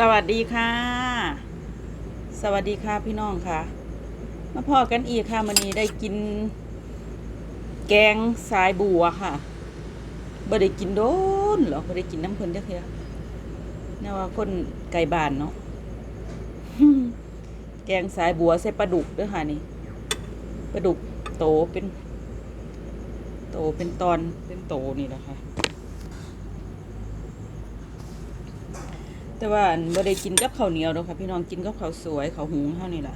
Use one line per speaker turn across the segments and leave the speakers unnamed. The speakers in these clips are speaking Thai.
สวัสดีค่ะ สวัสดีค่ะพี่น้องค่ะ มาพอกันอีกค่ะมันนี้ได้กิน แกงสายบัวค่ะบ่ได้กินโดนหรอบ่ได้กินน้ำเพิ่นเด้อเคือนี่ว่าคนไก่บ้านเนาะแกงสายบัวใส่ปลาดุกด้อค่ะนี่ปลาดุกโตเป็น โตเป็นตอนเป็นโตนี่แหละค่ะ แต่ว่าบ่ได้กินกับข้าวเหนียวดอกค่ะ พี่น้องกินกับข้าวสวยข้าวหุงเท่านี้ล่ะ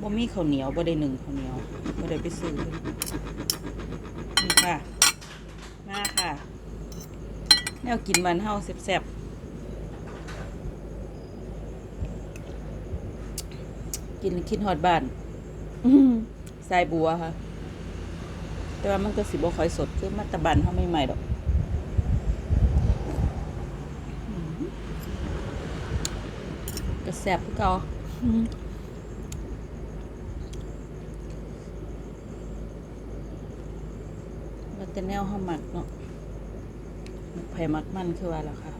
บ่มีข้าวเหนียวบ่ได้หนึ่งข้าวเหนียวบ่ได้ไปซื้อนี่ค่ะ มาค่ะ แนวกินมันเฮาแซ่บๆกินคิดฮอดบ้านอื้อหือสายบัวค่ะ แต่ว่ามันก็สิบ่ค่อยสดคือมาแตะบันเฮาใหม่ๆดอก ก็แซ่บเก่าอืมแล้วแต่แนวเฮามักเนาะมักไผมักมันคือว่าล่ะค่ะ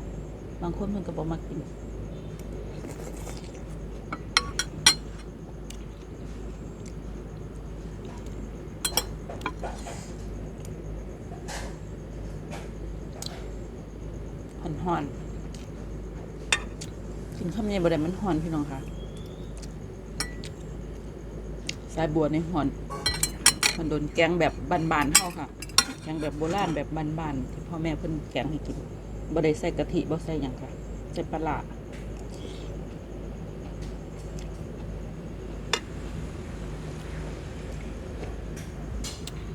บางคนเพิ่นก็บ่มักกินห่อนๆ กินข้าวเหนียวบดได้มันห่อนพี่น้องค่ะ สายบัวในห่อนมันโดนแกงแบบบานๆเท่าค่ะ แกงแบบโบราณแบบบานๆที่พ่อแม่เพิ่นแกงให้กินบ่ได้ใส่กะทิบ่ใส่หยังค่ะใส่ปลาร้า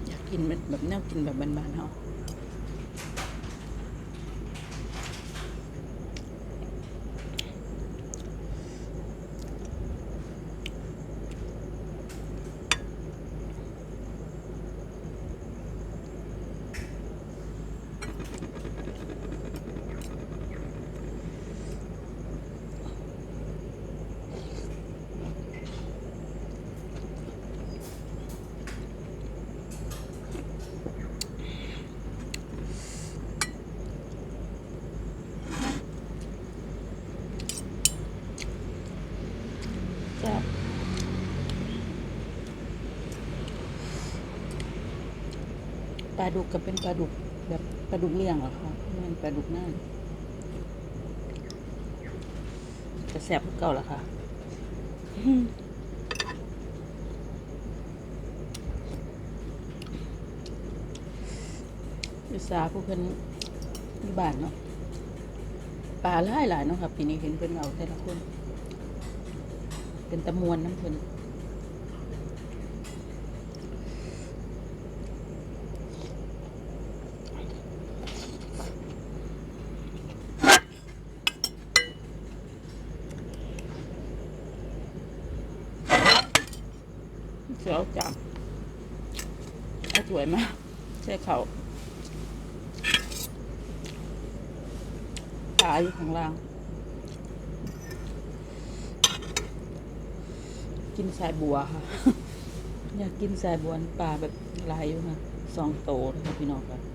อยากกินแบบแนวกินแบบบานๆเฮา แซ่บปลาดุกก็เป็นปลาดุกแบบปลาดุกเลี้ยงเหรอคะไม่เป็นปลาดุกหน้าจะแซ่บเก่าละค่ะวิสาผู้เพิ่นมีบ้านเนาะปลาหลายหลายเนาะค่ะปีนี้เห็นเพิ่นเอาแต่ละคน เป็นตะมวนน้ำเพิ่นเสียวจังสวยมากใช่เขาปลาอยู่ข้างล่าง กินสายบัวค่ะ อยากกินสายบัวปลาแบบลายอยู่ค่ะสองโตนะคะพี่น้องค่ะ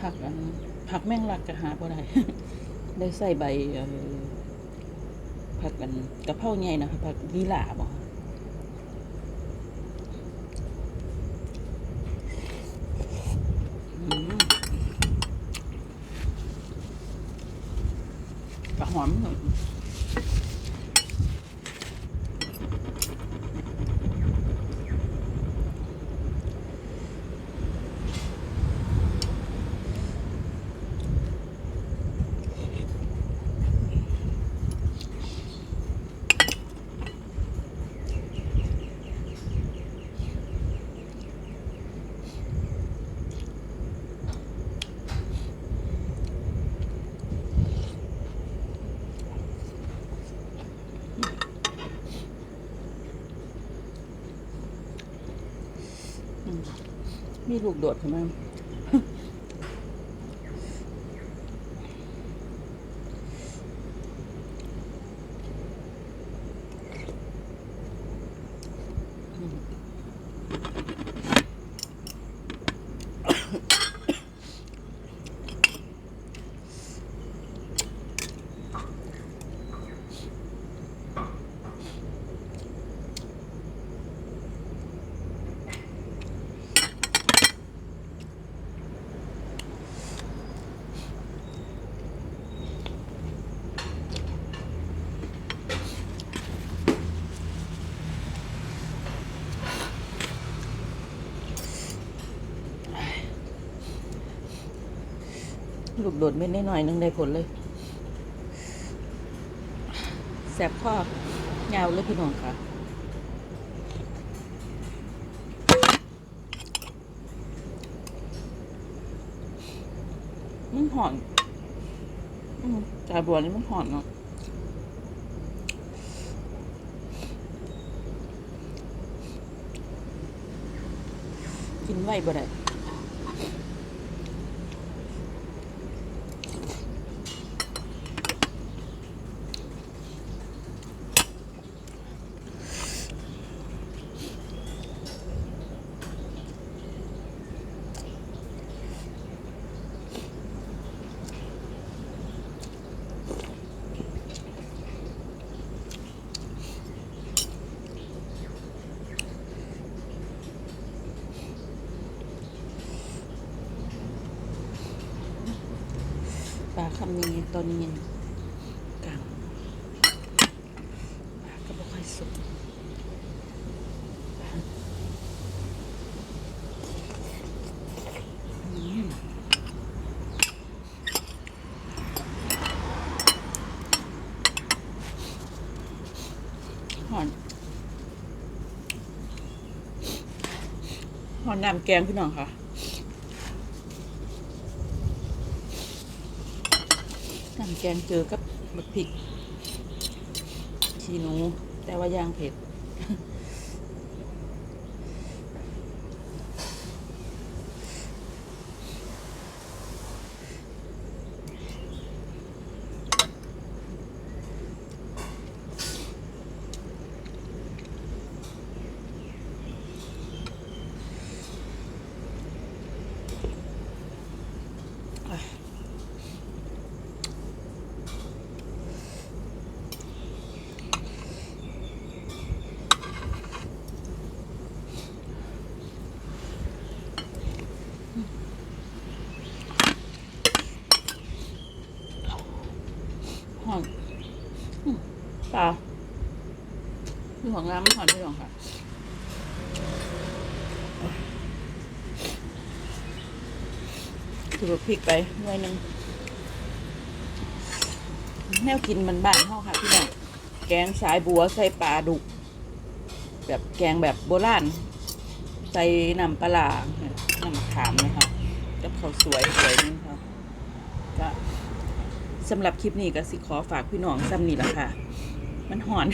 ผักอัน ผักแมงลักก็หาบ่ได้ ได้ใส่ใบผักกันกะเพราใหญ่นะคะผักลีลาบ่คะอืมกะหอม มีลูกโดดใช่ไหม ลูกโดดเม็ดน้อยนึงได้ผลเลย แสบข้อยาวเลยพี่น้องค่ะมันหอนอืมจาบัวนี่มันหอนเนาะกินไว้บ่ได้ คำนี้ตอนนี้ยังกลางปลาก็บ่ค่อยสุกหอนหอนน้ำแกงพี่น้องค่ะ น้ำแกงเจอกับบักพริกชีหนู แต่ว่าย่างเผ็ด ปลาคือของน้ำมันหอมพี่น้องค่ะถือว่าพริกไปหน่วยหนึ่งแนวกินมันบ้านๆเฮาค่ะพี่น้องแกงสายบัวใส่ปลาดุก แบบแกงแบบโบราณใส่น้ำปลาร้าน้ำมะขามนะคะกับข้าวสวยสวยนึงค่ะก็สำหรับคลิปนี้ก็สิขอฝากพี่น้องซ้ำนี่แหละค่ะ มันหอน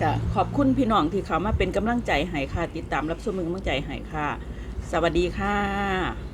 ก็ขอบคุณพี่น้องที่เขามาเป็นกำลังใจให้ค่ะติดตามรับชมมือกำลังใจให้ค่ะ สวัสดีค่ะ